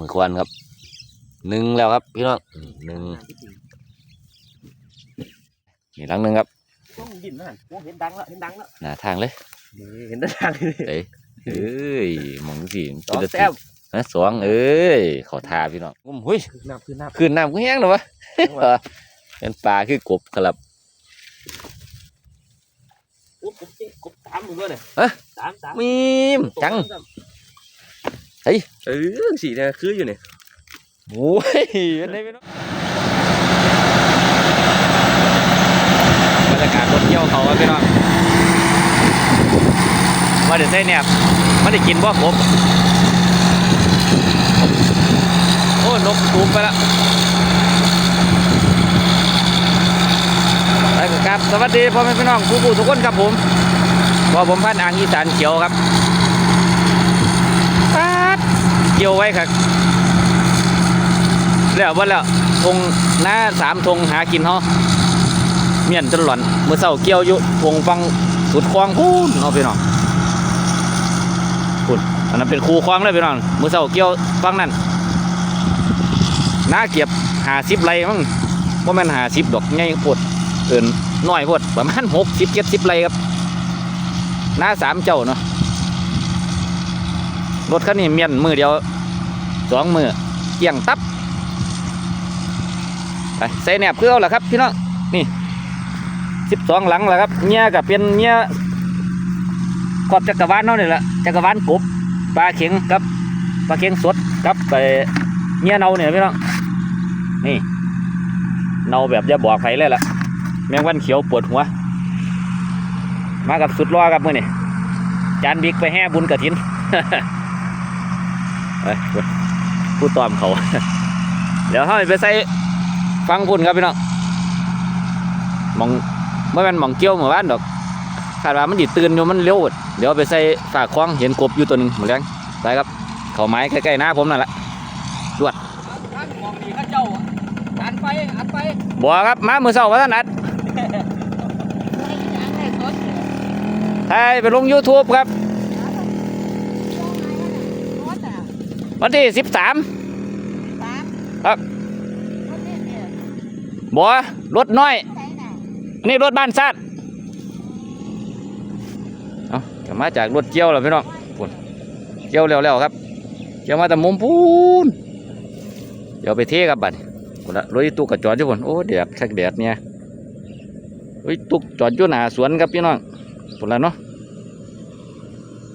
มือควันครับหนึ่งแล้วครับ พี่น้องอืมหนึ่งนี่หลังหนึ่งครับต้องดินนะโอ้เห็นดังแล้วเห็นดังแล้วหน้าทางเลยนี่เห็นดังเลยเอ้ยเอ้ยมองสิสองแต้มนะสองเอ้ยขอทาพี่น้องอุ้มหุ้ยคือน้ำคือน้ำขึ้นน้ำก็แห้งหรอวะเป็นปลาคือกบครับโอ้กบกบตามมึงด้วยเนี่ยเอ๊ะตามตามมีมจัง เฮ้ยเออสีเนี่ยคืออยู่เนี่ยโอ้ยเป็นไงพี่น้องบรรยากาศรถเที่ยวเขาครับพี่น้องมาเดี๋ยวได้เนี่ยมาได้กินบ่ผมโอ้นกตูมไปละไปครับสวัสดีพ่อแม่พี่น้องผู้ผู้ทุกคนครับผมว่าผมพันอ่างอีสานเขียวครับป๊าด เกี่ยวไว้ครับแล้วว่าแล้วทงหน้าสามทงหากินเขาเมียนจนหล่อนเมื่อเช้าเกี่ยวอยู่ทงฟังสุดคลองพูนเอาไปน้องพูนอันนั้นเป็นคูคลองเลยพี่น้องเมื่อเช้าเกี่ยวฟังนั่นหน้าเก็บหาสิบไรมั้งว่ามันหาสิบดอกใหญ่ปวดเอินน้อยปวดประมาณหกสิบเจ็ดสิบไรครับหน้าสามเจ้าเนาะ รถคันนี้เมียนมือเดียวสองมือเกี่ยงตับไปใส่แหนบเพื่อเอาละครับพี่น้องนี่สิบสองหลังแหละครับเมียกับเป็นเมียขอบจักรวาลเนาะนี่แหละจักรวาลกบปลาเข็งกับปลาเข็งสดกับไปเมียเนาเนี่ยพี่น้องนี่เนาแบบจะบอกไผเลยล่ะ แมงวันเขียวปวดหัว มากับสุดรอครับมื่อนี่จานบิ๊กไปแห่บุญกระถิน ไปพูดตอมเขา เดี๋ยวเขาไปใส่ฟังพุ่นครับพี่น้องหมองเมื่อมันหมองเกี้ยวเมื่อวานดอกคาดว่ามันดิตื่นอยู่มันเร็วอะเดี๋ยวไปใส่ฝากคล้องเห็นกบอยู่ตัวหนึ่งหมดแรงไปครับ เขาไม้ใกล้ๆหน้าผมนั่นแหละท่านมองดีข้าเจ้าอันไปอันไปบัวครับมามือเสาร์วัฒนัดไทยไปลง YouTube ครับ วันที่สิบสามบัวรถน้อยอันนี้รถบ้านซาดเอาจะมาจากรถเกี่ยวแล้วพี่น้องพุ่นเกี่ยวแล้วๆครับ เกี่ยวมาแต่มุมพูนเดี๋ยวไปเทครับบัดนี้พุ่นละรถอีตุกกับจอดอยู่พุ่นโอ้แดดคักแดดเนี่ยรถอีตุกจอดอยู่หน้าสวนครับพี่น้องพุ่นละเนาะ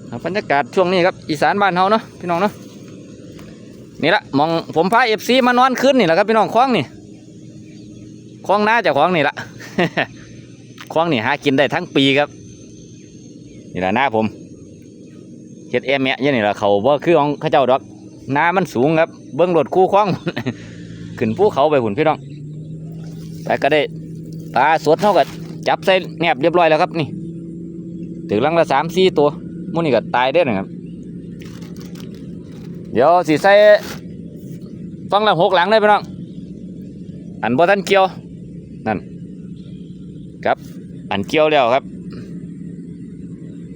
เอาบรรยากาศช่วงนี้ครับอีสานบ้านเฮาเนาะพี่น้องเนาะ นี่ละมองผมพาเอฟซีมานอนคืนนี่แหละครับพี่น้องคล้องนี่คลองหน้าจะคลองนี่ละคลองนี่หากินได้ทั้งปีครับ นี่แหละหน้าผมเฮ็ดแอมแมะอยังนี่แหละเขาบ่คือของข้าเจ้าดอกหน้ามันสูงครับ เบิ้องรถคู่คลองขึ้นภูเขาไปหุ่นพี่น้องแต่ก็ได้ปลาสดเท่ากับจับใส่แนบเรียบร้อยแล้วครับนี่ ถึงลังละสามสี่ตัวมูนี่ก็ตายได้นะครับ เดี๋ยวสิใส่ฟังละหกหลังได้พี่น้อง อันบ่ทันเกี่ยว นั่น ครับ อันเกี่ยวแล้วครับ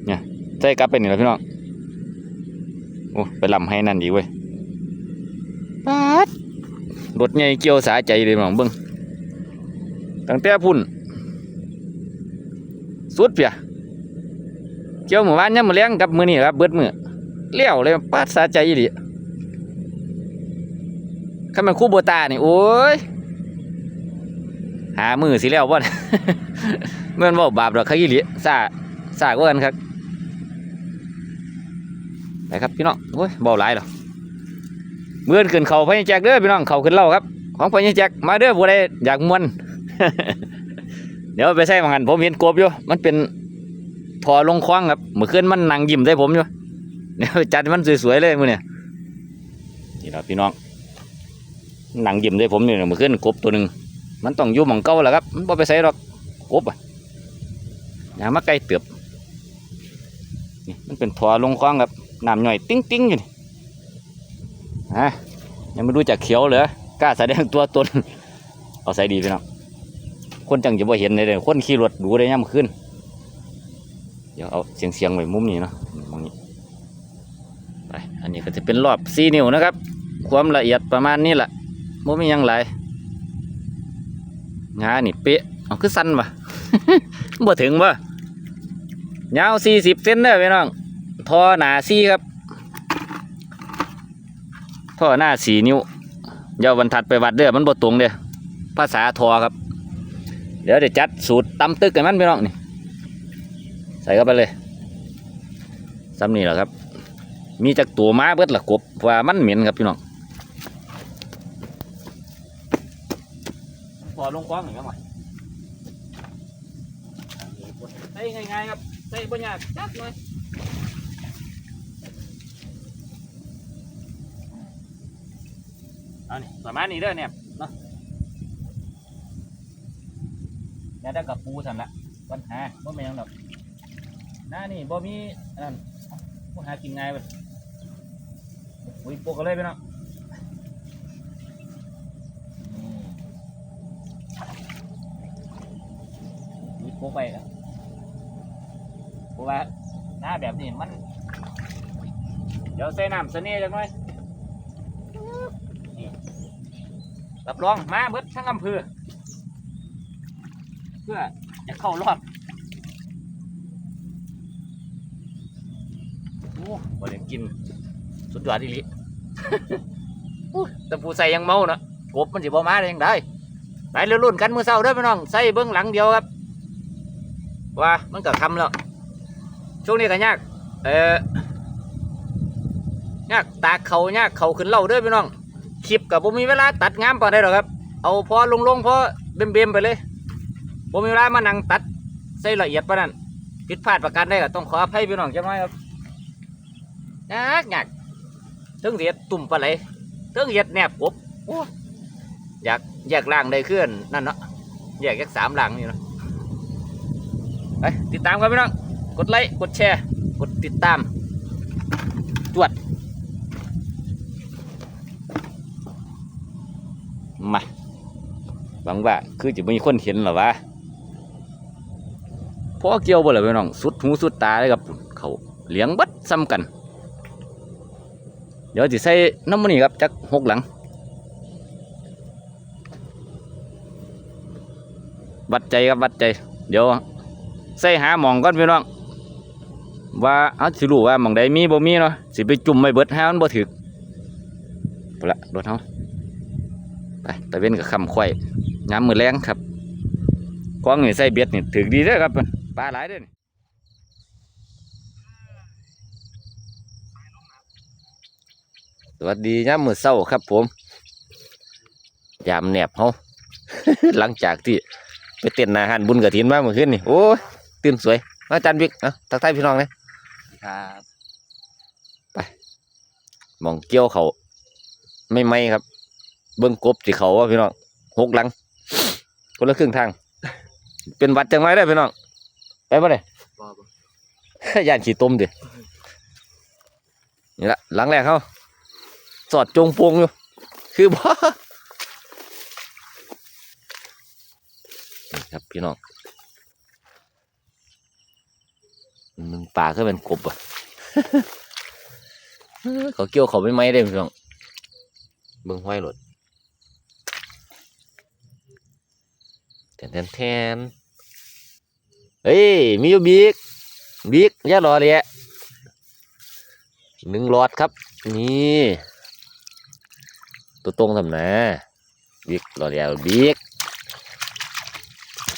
เนี่ยใส่กลับไปนี่แหละพี่น้อง โอ้ไปลำให้นั่นอีกเว้ยป๊าดรถใหญ่เกี่ยวสาใจเลยพี่น้องเบิ้งตั้งแต่พุ่น สุดเปียเกี่ยวหมู่บ้านยังมือเลี้ยงกับมือนี่ครับเบิดมือเลี้ยวเลยปาดสาใจอีหลี ข้ามันคู่โบตานี่โอ้ยหามือสิแล้วบ่นเมื่อนว่บาปดอกขยี้เหลีซาซากว่ากันครับไปครับพี่น้องโอ้ยบาหลายหรอกเมื่อนขึ้นเขาพญแจกเด้อพี่น้องเขาขึ้นเล่าครับ ของพญแจกมาเด้อผู้ใดอยากมวนเดี๋ยวไปใส่มังหันผมเห็นกบอยู่มันเป็นพอลงคว้างครับเมื่อคืนมันนั่งยิ้มใส่ผมอยู่เดี๋ยวจัดมันสวยๆเลยมือเนี่ยนี่ละพี่น้อง หนังยิ้มใส่ผมนี่เมื่อคืนกบตัวหนึ่งมันต้องอยู่หมองเก่าแหละครับมันบ่ไปใส่หรอกกบอะอย่ามาใกล้เตือบนี่มันเป็นถอลงคลองครับน้ำย่อยติ้งติ้งอยู่นี่ฮะยังไม่รู้จักเขียวเหรอกล้าแสดงตัวตนเอาใส่ดีพี่น้องคนจังจะบ่เห็นเลยเด้คนขี่รถดูได้ย่ำขึ้นเดี๋ยวเอาเสียงเสียงไว้มุมนี้เนาะมุมนี้ไปอันนี้ก็จะเป็นรอบสี่นิ้วนะครับ ความละเอียดประมาณนี้แหละ บ่มีหยังหลายงานี่เป๊ะเอาคือสั้นวะบ่ถึงวะยาวสี่สิบเซนเด้อพี่น้องท่อหนาสี่ครับท่อหน้าสี่นิ้วเดี๋ยวบรรทัดไปวัดเด้อมันบ่ตรงเด้อภาษาทอครับ เดี๋ยวเดี๋ยวจัดสูตรตำตึกกันมันพี่น้องนี่ใส่เข้าไปเลยซ้ำนี่แหละครับ มีจากตัวม้าเบิดละกบว่ามันเหม็นครับพี่น้อง อลงคว้างหนึ่งครับใส่ง่ายๆครับใส่ปัญญากจัดเลยเอานี่ประมาณนี้เด้อเนี่ยเนาะอย่าได้กับปูสันละปัญหาบ่แม่นหยังดอกหน้านี่บ่มีอันนั้นบ่หากินง่ายเว้ยอุ้ยปกกันเลยพี่น้อง อุ้ยปกไปครับเพราะว่าหน้าแบบนี้มัน เดี๋ยวใส่น้ำเสน่ห์จังหน่อยนี่รับรองมาเบิดทั้งอำเภอเพื่อจะเข้ารอบโอ้บ่ได้กิน สุดยอดอีหลีอุ๊ยแต่ผู้ใส่ยังเมาเนาะกบมันสิบ่มาได้ยังได้ไปเรื่อยรุ่นกันมือเศร้าเด้อพี่น้อง ใส่เบื้องหลังเดียวครับ ว่ามันก็คำแล้วช่วงนี้ก็ยากเอ่อยากตากเขายากเขาขึ้นเล่าด้อพี่น้องคลิปกับผมมีเวลาตัดงามปานใดหรอกครับ เอาพอลงลงๆพอเบมเบมๆไปเลยผมมีเวลามานั่งตัดใส่ละเอียดปานนั้นผิดพลาดประการใดก็ต้องขออภัยพี่น้องจังน้อยครับยากยากเทิงเห็ดตุ่มปลาไหลเทิงเห็ดแนบกบโอ้อยากแยกล่างได้ขึ้นนั่นเนาะแยกแยกสามล่างนี่เนาะ ไปติดตามกันพี่น้อง กดไลค์กดแชร์ กดติดตาม จวด มาหวังว่าคือจะมีคนเห็นหรอวะพอเกี่ยวบ่เลยพี่น้อง สุดหูสุดตาเลยครับเขาเลี้ยงบัดซ้ำกัน เดี๋ยวจะใส่น้ำมันนี่ครับจักหกหลัง วัดใจครับวัดใจ เดี๋ยว ใส่หาหมองก่อนพี่น้อง ว่าเอาสิรู้ว่าหมองใดมีบ่มีเนาะสิไปจุ่มไม่เบิดห้ามันบ่ถึกไปละรถเฮาไปตะเว้นกับคำควายยามมือแรงครับกวางนี่ใส่เบ็ดนี่ถึกดีเด้อครับปลาหลายเด้อนี่สวัสดียามมื้อเช้าครับผมยามแหนบเฮาหลังจากที่ไปเต้นนาหันบุญกระถินมาเมื่อคืนนี่โอ้ย ตื่นสวยมาอาจารย์บิ๊กเอะทักทายพี่น้องเลยครับหมองเกี่ยวเขาไม่ไหมครับ เบิ้งกบสิเขาว่าพี่น้องหกหลัง คนละครึ่งทาง เป็นหวัดจังไรได้อพี่น้อง ไปบ่ได้บ่บ่ย่านขี้ต้มดินี่ละหลังแรกเขาสอดจงปวงอยู่ คือบ่นี่ครับพี่น้อง มันป่าก็เป็นกบอะเขาเกี่ยวเขาไม่ไหมได้อพี่น้องเบิ่งห้อยหลดแทนแทนแทนเฮ้ยมีอยู่บิ๊กบิ๊กย่ารอเลยหนึ่งหลอดครับ นี่ตัวตรงทำนะบิ๊กรอเดียวบิ๊ก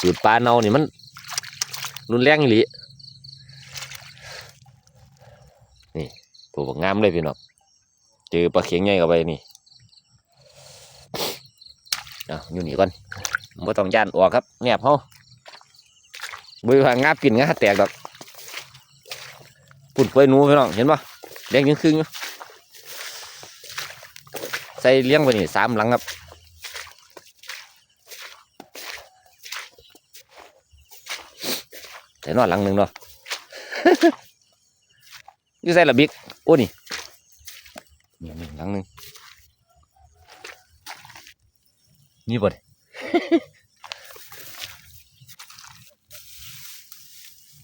สูตรปลาเนานี่มันรุนแรงอีหลีนี่ ตัวงามเลยพี่น้องเจอปลาเข็งใหญ่เข้าไปนี่เอาอยู่นี่ก่อนไม่ต้องย่านออกครับแงบเขาบุยว่างาบกินงาแตกดอกปุ่นเปื่อยนูพี่น้องเห็นปะแดงยังครึ่งอยู่ใส่เลี้ยงไปนี่สามหลังครับใส่นอนหลังหนึ่งเนาะ อยู่ใส่ละบิ๊กโอ้นี่นี่นี่หลังหนึ่งนี่บ่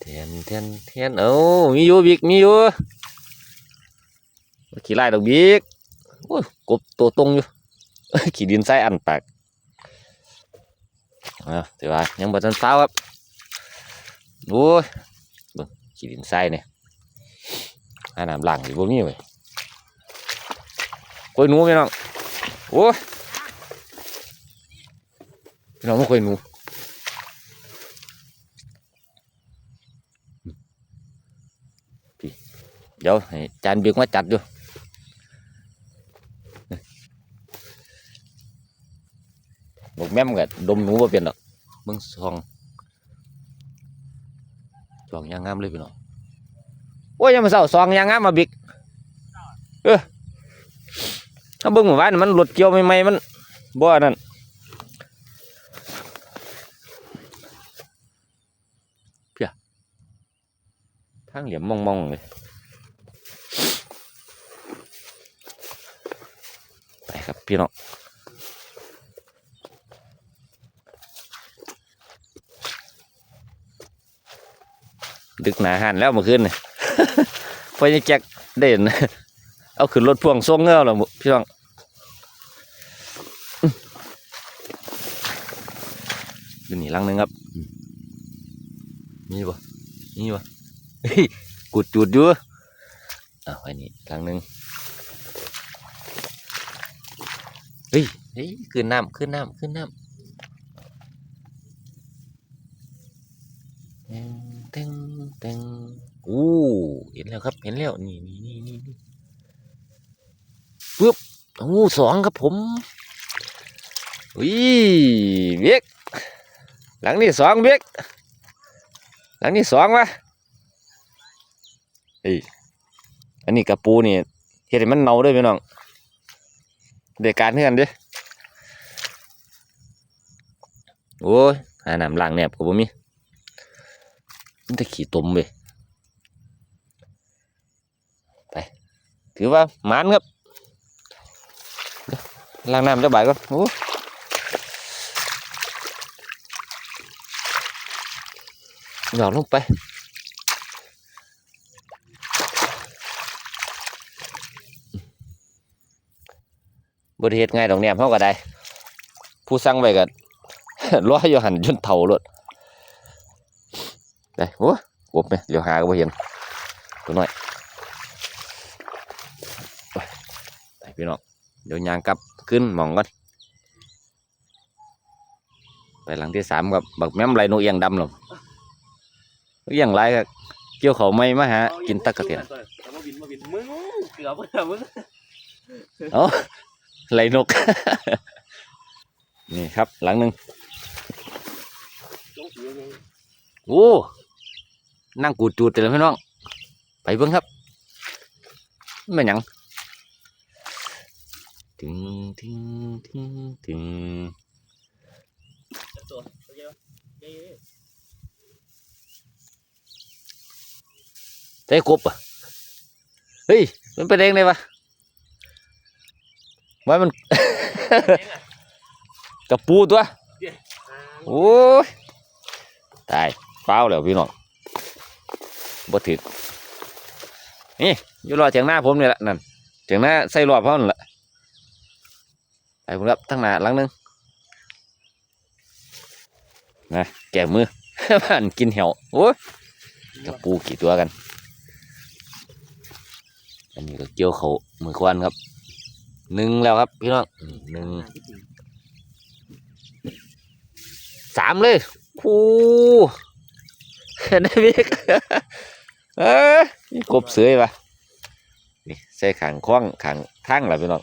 เทียนเทียนเทียนเอ้ามีอยู่บิ๊กมีอยู่ขี่ไล่ดอกบิ๊กโอ้ยกบตัวตรงอยู่ขี่ดินใส่อันปากอ่าแต่ว่ายังบ่ทันเช้าครับโอ้ยเบิ่งขี่ดินใส่เนี่ย อาน้ำล้างสิบ่มีเว้ยกล้วยหนูพี่น้องโอ้พี่น้องไม่กล้วยหนูพี่เดี๋ยวให้จานเบียกมาจัดอยู่บอกแม่มก็ดมหนูว่าเป็นหรอกมึงซองซองยางงามเลยพี่น้อง โอ้ยยังมาเศร้าซองยางงามมาบิ๊กเออถ้าเบิ่งหมู่บ้านมันหลุดเกี่ยวใหม่ๆมันบ่อนนั่นเพียทางเหลี่ยมมองๆเลยไปครับพี่น้องดึกหนาหันแล้วเมื่อคืนนี่ พอจะแจ็คเด่นเอาขึ้นรถพ่วงส่งเงาแล้วพี่น้องดูนี่ลังหนึงครับมนี่บ่นี่บ่กุดจุดอยู่อะไว้นี่ลังหนึงเฮ้ยเฮ้ยขึ้นน้ำขึ้นน้ำขึ้นน้ำ แล้วครับ เห็นแล้วนี่นี่นี่นี่ปึ๊บโอ้สองครับผมวิเบียกหลังนี้สองเบียกหลังนี้สองวะเอ้อันนี้กระปูนี่เฮ็ดให้มันเน่าด้วยพี่น้องเด็กการเพื่อนด้อโอ้ยหาน้ำล้างแนบกับบ่มีมันจะขี่ตุ่มไปไถือว่าหมานครับเดี๋ยวล้างน้ำเจะบ่ายก่อนโอ้หยอดลงไปบริเหตุง่ายดอกเนี่ยเพราะก็ได้ ผู้สั่งไปกันร้อยอยู่หันจนเท่ารถ đây ủa gộp nè liều hà của hiền ตัวน้อยไป พี่น้องเดี๋ยวยางกลับขึ้นหมองก่อนไปหลังที่สามกับบักแม่มไรโนเอียงดำหรอเอียงไรก็เกี่ยวเขาไม่มาหากินตะกะเตียนมาบินมาบินมึงเกือบมึงไรนก นี่ครับหลังหนึ่งจงเสียไงโอ้นั่งกูดจูดแต่ละพี่น้อง ไปเบิ่งครับไม่นหยัง ถึงถึงถึงถึงตัวเยอะเยอะได้กบอะเฮ้ย มันเป็นเองได้ปะว่ามัน กระปูตัวโอ้ยตายเปล่าแล้วพี่น้องบ่ถึกนี่อยู่รอเถียงหน้าผมนี่แหละนั่นเถียงหน้าใส่รอบเขานั่นแหละ ไปผมครับทั้งหน้าหลังหนึงนะแก่มือมันกินเหี่ยวโอ้ยกระปูกี่ตัวกัน อันนี้ก็เกี่ยวเขามือควันครับหนึ่งแล้วครับพี่น้องหนึ่งสามเลยโอ้ได้พี่เอ้ยนี่กบเสือยปะนี่ใส่ขางคล้องขางทางแหละพี่น้อง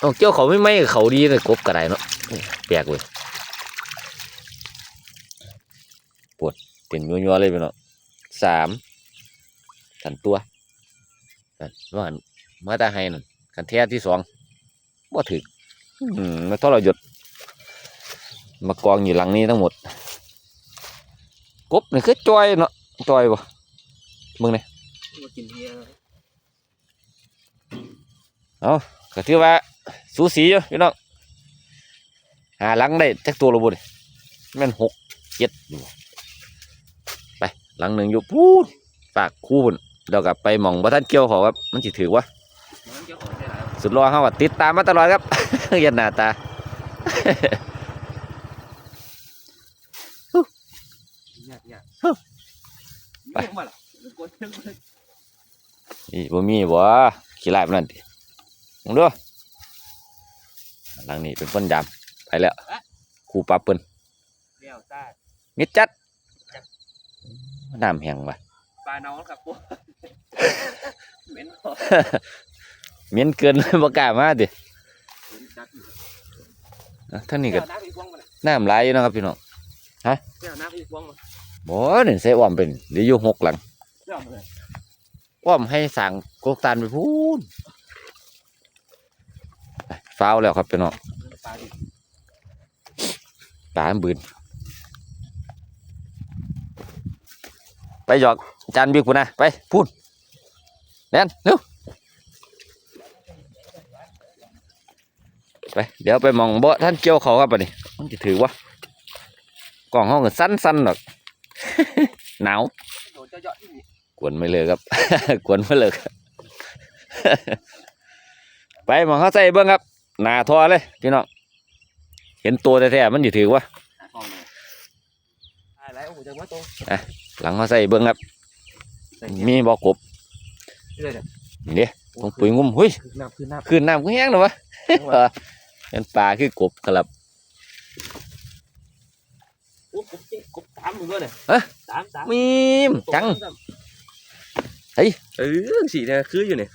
เอาเกี่ยวเขาไม่ไม่เขาดีเลยกบกระไดเนาะนี่แปลกเว้ยปวดเป็นยัวๆเลยพี่น้องสามสันตัวนั่นว่าหันมาตาให้นั่นกันแท้ที่สองบ่ถึกอืมมาทรยศมากองอยู่หลังนี้ทั้งหมดกบนี่คือจอยเนาะจอยบ่มึงเนี่ยมากินเฮียเอาก็ถือว่า สูสีอยู่พี่น้องหาหลังได้จักตัวเละบุญแม่นหกเจ็ดไปหลังหนึ่งอยู่พูดปากคู่พุ่นแล้วก็ไปมองบ่ท่านเกี่ยวเขาครับ มันสิถือวะมันจะออกได้หลายสุดรอเขาติดตามมาตลอดครับยันหน้าตาไปไปมาล่ะกดเชิงเลยอีบ่มีบ่ขี้ลายปานนั่นติมองดู หลังนี้เป็นคนยามไปแล้วครูปลาเปิ้นเลี้ยวซ่ามิดจัดน้ำแห้งว่ะปลาน้องครับพวกเหม็นพอเหม็นเกินเลยบ่กล้ามาติเหม็นจัดอยู่อะท่านนี่เดี๋ก็ยวน้ำอีกวงมาน่ะน้ำหลายอยู่นะครับพี่น้องเดี๋ยวน้ำอีกวงมาบ่นี่ใส่อ้อมเป็นเดี๋ยวอยู่หกหลังเดี๋ยวมาเลยอ้อมให้สั่งกกตานไปพูนไป ฟ้าวแล้วครับพี่น้องปลาบืนไปหยอกจานบิ๊กพูนนะไปพูนแนนเร็วไปเดี๋ยวไปมองบ่ท่านเกี่ยวเขาครับปะนี่มันจะถือวะกล่องห้องก็สั้นๆหรอกหนาวกวนไม่เลยครับ กวนไม่เลยครับ ไปมองเขาใส่เบิ้งครับ หนาทอเลยพี่น้องเห็นตัวแท้ๆมันอยู่ถือวะหาของเลยอะไรโอ้โหจังว่าตรงหลังเขาใส่เบิ้งครับ มีบ่อกบเรื่อยเลยนี่เด้ตรงปุ๋ยงุ้มหุ้ยคือน้ำคือน้ำขึ้นน้ำก็แห้งหรอวะเออเป็นปลาคือกบครับโอ้กบเจ๊กบสามมือเลยฮะสามสามมีมจังเออสีเนี่ยคืออยู่เนี่ย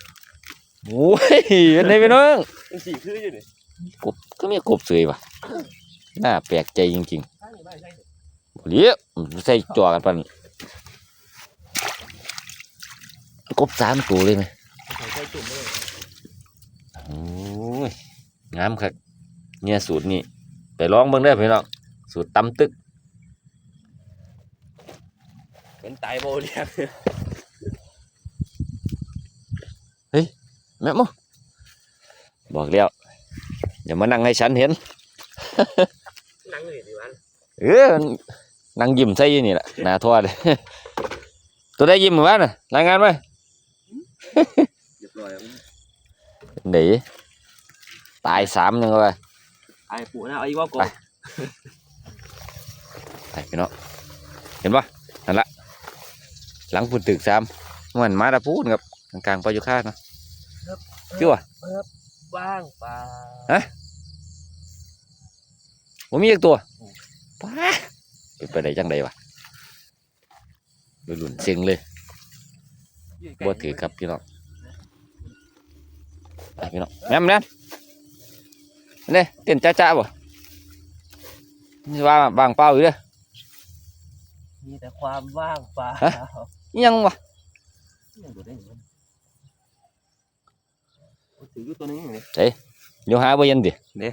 โอ้ยเป็นไงพี่น้องสีคืออยู่เนี่ยกบก็มีกบสวยวะน่าแปลกใจจริงใช่ไม่ใช่ๆเลี้ยใส่จ่อกันปันกบสามตัวเลยไหมใส่ใส่จุ่มเลยโอ้ยงามครับเนี่ยสูตรนี้ไปลองเบิ่งได้อพี่น้องสูตรตำตึกเป็นตายโบเลียง แม่โมบอกแล้วอย่ามานั่งให้ฉันเห็นนั่งเลยดีวันเออนั่งยิ้มใส่อยู่นี่แหละหน้าทอดตัวได้ยิ้มเหมือนกันน่ะรายงานไว้เรียบร้อยหนีตายสามยังไงไอ้ปู่นะเอาอีกว่ากบไปไปพี่น้องเห็นปะนั่นละหลังพุ่นตึกสามมันมาตะพูนครับกลางๆปลายุคาดเนาะ คือว่าว่างปลาผมมีอีกตัวป้าเป็นไปได้จังไดวะไปหลุนเสียงเลยบ่ถือครับพี่น้องไปพี่น้องแม่มแม่มนี่เต้นจ้าจ้าบ่นี่ว่าบางเป้าอยู่เด้อมีแต่ความว่างเปล่าฮะอิหยังวะยังดูได้อยู่ ถืออยู่ตัวนึงเลยโยหาบ่เย็นดิเด้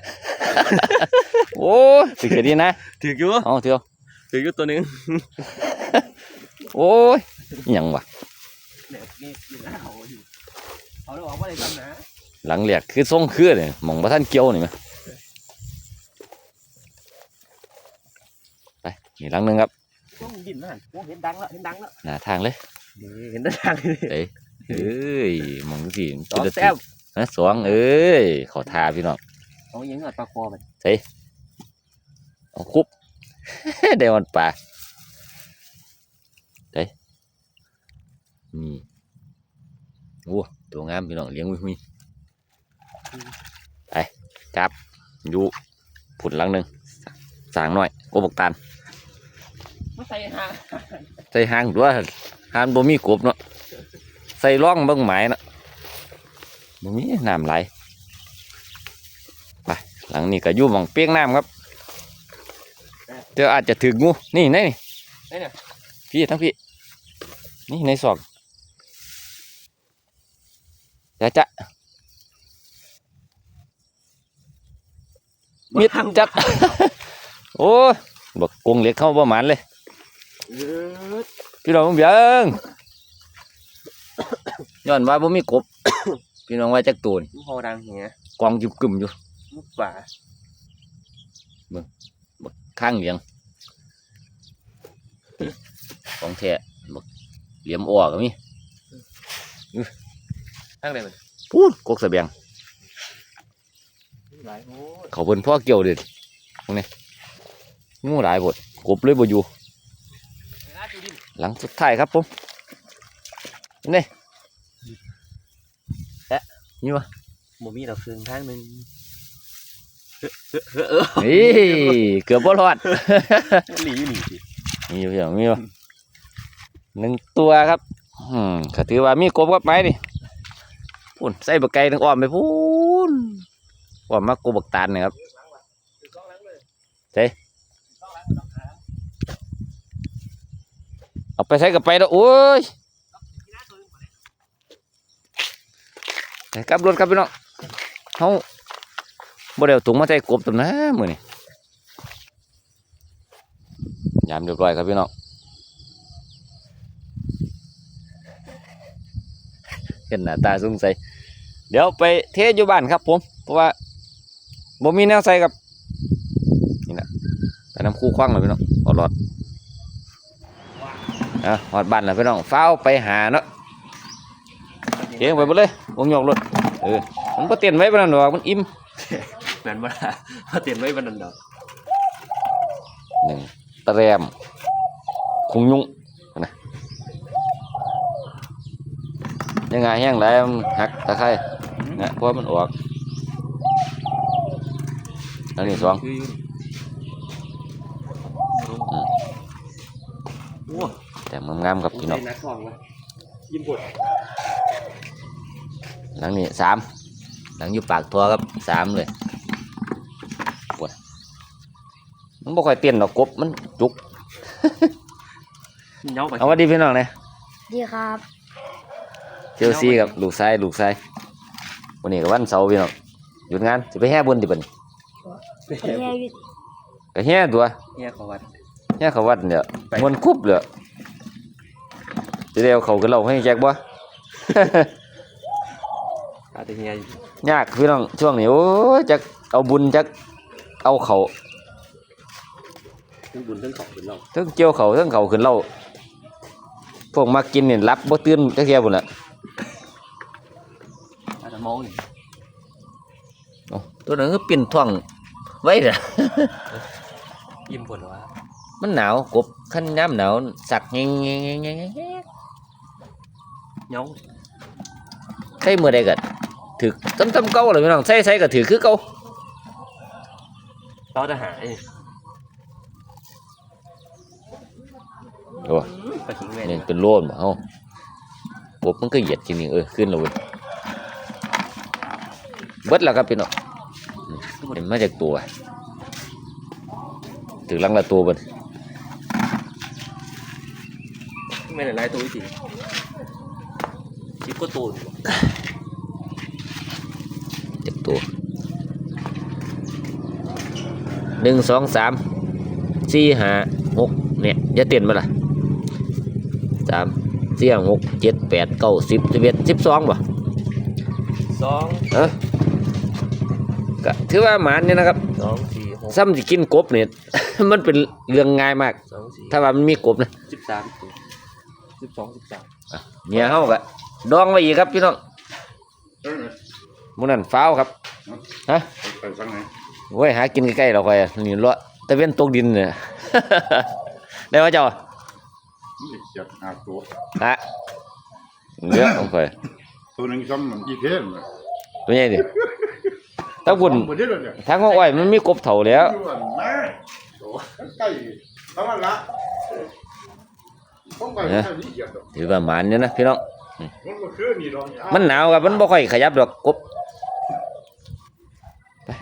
โอ้ยสิเกิดดีนะถืออยู่เอาเถอะถืออยู่ตัวนึงโอ้ยอิหยังวะเนี่ยนี่อยู่หน้าเขาอยู่เขาได้บอกว่าอะไรกันนะหลังแหลกคือทรงคือเนี่ยหมองบ่ทันเกี่ยวนี่มั้ยไปนี่หลังหนึงครับต้องยินนะโอ้เห็นดังแล้วเห็นดังแล้วหน้าทางเลยนี่เห็นดังเลยเอ้ยหมองสิสองแต้ม นะสองเอ้ยขอทาพี่น้องเอาอย่างเงี้ยปลาคอไปเอาคุบได้วันป่าได้นี่โอ้ตัวงามพี่น้องเลี้ยงวิมีไปจับอยู่ผุนหลังหนึ่งสางหน่อยโอ้บกตาลมาใส่หางใส่หางด้วยหางบ่มีกบเนาะใส่ร่องเบิ่งหมายเนาะ บ่มีน้ำไหลไปหลังนี้ก็อยู่หมองเปียงน้ำครับเดี๋ยวอาจจะถึงงูนี่นี่นี่เนี่ยพี่ทั้งพี่นี่ในซอกจะจะมิดจัดโอ้ยบักกงเหล็กเข้าประมาณเลยเออพี่น้องเบียงย้อนว่าบ่มีกบ พี่น้องว่าจักตัวนี่ลูกคอดังเหี้ยกองจุบกึมอยู่ลูกป่าข้างเหลียง ของแท้บักเหลี่ยมอ้อก็มีข้างไหนมันพูดกกเสบียงหลายโอ้ยเขาเพิ่นพ่อเกี่ยวเด็ดตรงนี้งูหลายบดกบเลยบ่อยู่หน้าจุดินหลังสุดท้ายครับผมนี่แอะ นี่วะบ่มีดอกเครื่องทางหนึงเออเออนี่เกือบบ่รอดหลีอยู่นี่สิมีอยู่อย่างมีอยู่หนึ่งตัวครับ อืมก็ถือว่ามีกบกับไม้นี่พูนใส่บะไก่ถึงอ้อมไปพูนอ้อมมากบบักตาลเนี่ยครับเอาไปใช้กับไปแล้วโอ้ยไป กลับรถครับพี่น้องเขาบ่ได้เอาถุงมาใส่กบตัวนะมือนี่ยามเรียบร้อยครับพี่น้องเห็นหน้าตาสงสัยเดี๋ยวไปเทอยู่บ้านครับผม เพราะว่าบ่มีแนวใส่ครับนี่นะไปน้ำคู่คว้างเลยพี่น้องเอาหลอดอะหอดบ้านแล้วพี่น้องเฝ้าไปหาเนาะเก่งไปหมดเลย วงโยกรถเออมันก็เตียนไว้ปานนั้นดอกมันอิ่มแม่นบ่ล่ะเขาเตรียมไว้บันนั้นดอกหนึ่งตะแรมคุงยุงนะยังไงแห้งไรมันหักตะไคร้เนี่ยเพราะว่ามันออกอันนี้สองคืออยู่โอ้แต่มันงามๆครับพี่น้องนักทองวะยิ้มปวด หลังนี้สามหลังอยู่ปากทัวครับสามเลยปวดมันบ่ค่อยเตียนดอกกบมันจุกเหงาไปเอาว่าดีพี่น้องเนี่ยดีครับเชลซีกับลูกชายลูกชายวันนี้ก็วันเสาร์พี่น้องหยุดงานจะไปแห่บุญดิบัดนเฮียอยู่ก็แห่ตัวเฮียเขาวัดแห่เขาวัดเนี่ยมวนคุบเลยจะได้เอาเขากันเราให้แจกบ่ อาจจะเฮียอยู่ยากพี่น้องช่วงนี้โอ้ยจักเอาบุญจักเอาเขาทั้งบุญทั้งของเป็นเราเทั้งเจียวเขาเทั้งเขาขึ้นเราพวกมากินเนี่ยรับบ่ตื่นจักเที่ยบุญละอาจจะมองอยู่โอ้ตัวนั้นก็ปิ่นท้องไว้เด้อยิ้มปวดวะมันหนาวกบขั้นน้ำหนาวสักแงงแงงแงงแงงแงงเหงา ใส่มือใดกันถือต้มต้มเก่าเลยพี่น้องใส่ใส่ก็ถือคือเก่าเราจะหาเองโอ้ไปขิงแม่นี่เป็นโลนบ่เฮากบมันก็เหยียดจริงๆเออขึ้นแล้วเว้ยเบิดแล้วครับพี่น้องอืมเห็นมาจากตัวถือลังละตัวเบิดไม่ได้ไล่ตัวจริงชิป ก็ตูนจากตัวหนึ่งสองสามสี่ห้าหกเนี่ยจะเต้นมาล่ะสามสี่ห้าหกเจ็ดแปดเก้าสิบสิบเอ็ดสิบสองบ่สองเออก็ถือว่าหมานเนี่ยนะครับสองสี่หกซ้ำสิกินกบเนี่ย มันเป็นเรื่องง่ายมาก สองสี่ถ้าว่ามันมีกบนะสิบสามสิบสองสิบสามเมียเฮาก็ ดองไว้อีกครับพี่น้องมื้อนั้นฟ้าวครับฮะไปฟังไหนโอ้ยหากินใกล้ๆเราค่อยอะนี่เลาะตะเวนตกดินเนี่ยได้ว่าเจ้านี่เจ็ดห้าตัวฮะเยอะของค่อยตัวหนึงซ้ำมันอีเทนเลยตัวใหญ่ดิถ้าคุณหมดที่เลยเนี่ยทางของอ้อยมันมีกบเถ่าแล้วอยู่อันแม่โอ้ใกล้ทำมันละต้องไปไม่ใช่นี่เกียดดอกถือว่าหมานเนี่ยนะพี่น้อง มันก็คือนี่ดอกมันหนาวครับมันบ่ค่อยขยับดอกกบ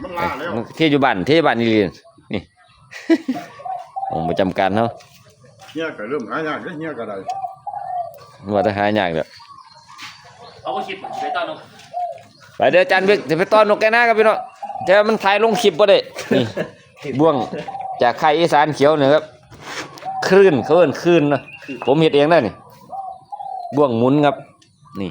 มันลาแล้วมันเที่ยวอยู่บ้านเที่ยวอยู่บ้านนี่เรียนนี่ผมประจำการเนาะเฮียก็เริ่มหายากแล้วเฮียก็ได้ว่าจะหายากเด้อเอาไปคิดไปต้อนนกไปเด้ออาจารย์เบิกจะไปต้อนนกแกหน้าครับพี่น้องแต่ว่ามันถ่ายลงคลิปบ่ได้นี่บ่วงจากไข่อีสานเขียวเนี่ยครับคลื่นเขาเอิ้นคลื่นนะผมเฮ็ดเองได้นี่ บ่วงหมุนครับ นี่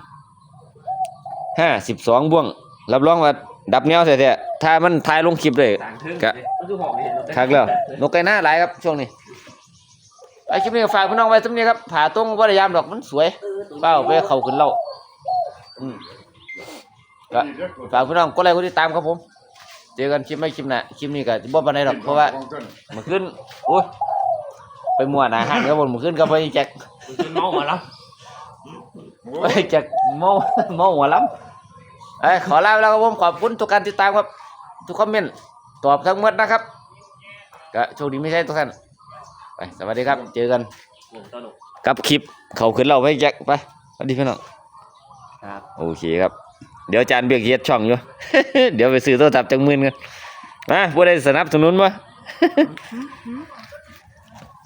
ห้าสิบสองบ่วง รับรองว่าดับแนวแท้ๆถ้ามันถ่ายลงคลิปเลยต่างเทิงกะก็คือหอมเลยคักแล้วนกไก่หน้าหลายครับช่วงนี้ไอคลิปนี้ก็ฝากพี่น้องไว้สำนี้ครับผ่าตรงบ่ได้ยามดอกมันสวยเป้าไปเข้าขึ้นเล่าอืมก็ฝากพี่น้องกดไลค์กดติดตามครับผม เจอกันคลิปไม่คลิปหน้าคลิปนี้ก็จะบ่ปานใดหรอกเพราะว่าเมื่อคืนโอ้ยไปมั่วหนาหันครับผมเมื่อคืนก็ไปแจ็คคุณเมาหัวแล้ว ไปแจ็คเมาเมาหัวล้ำเอ้ยขอลาไปแล้วครับผมขอบคุณทุกการติดตามครับ ทุกคอมเมนต์ตอบทั้งหมดนะครับก็โชคดีไม่ใช่ทุกท่านไปสวัสดีครับ เจอกันสนุกกับคลิปเขาขึ้นเราไปแจ็คไปสวัสดีพี่น้องครับโอเคครับ เดี๋ยวอาจานเบียกเฮ็ดช่องอยู่ เดี๋ยวไปซื้อโทรศัพท์จังหมื่นกันนะผู้ใดสนับสนุนบ่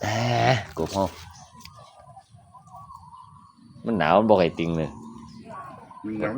แหมกบเฮา มันหนาวมันบ่ให้ติงเลยมีหนาว